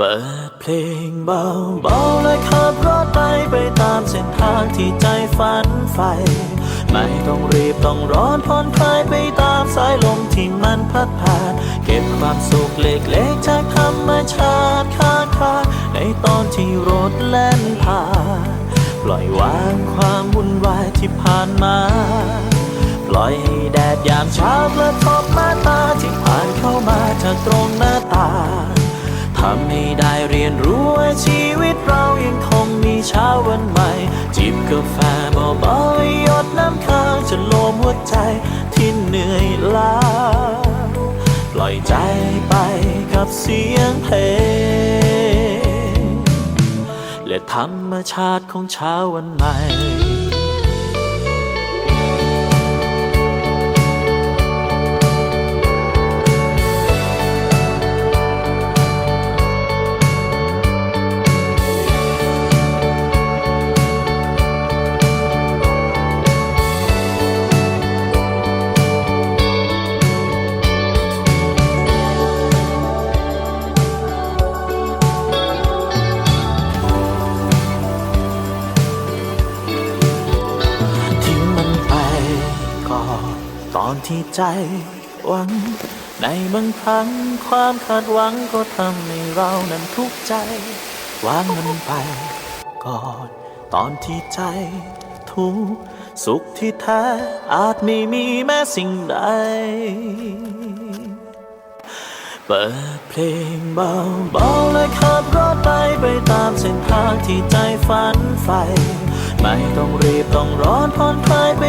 เปิดเพลงเบาๆและขับรถไปไปตามเส้นทางที่ใจฝันใฝ่ไม่ต้องรีบต้องร้อนผ่อนคลายไปตามสายลมที่มันพัดผ่าน เก็บความสุขเล็กๆจากธรรมชาติข้างทางในตอนที่รถแล่นผ่านปล่อยวางความวุ่นวายที่ผ่านมา ปล่อยให้แดดยามเช้ากระทบมาตาที่ผ่านเข้ามาจากตรงหน้าต่าง ทำให้ได้เรียนรู้ว่าชีวิตเรายังคงมีเช้าวันใหม่ จิบกาแฟเบาๆหยดน้ำค้างจะโลมหัวใจที่เหนื่อยล้า ปล่อยใจไปกับเสียงเพลงและธรรมชาติของเช้าวันใหม่ ตอนที่ใจหวัง ในบางครั้งความคาดหวังก็ทำให้เรานั้นทุกข์ใจ วางมันไปก่อน ตอนที่ใจทุกข์สุขที่แท้อาจไม่มีแม้สิ่งใด เปิดเพลงเบาๆและขับรถไปไปตามเส้นทางที่ใจฝันใฝ่ไม่ต้องรีบต้องร้อนผ่อนคลายไป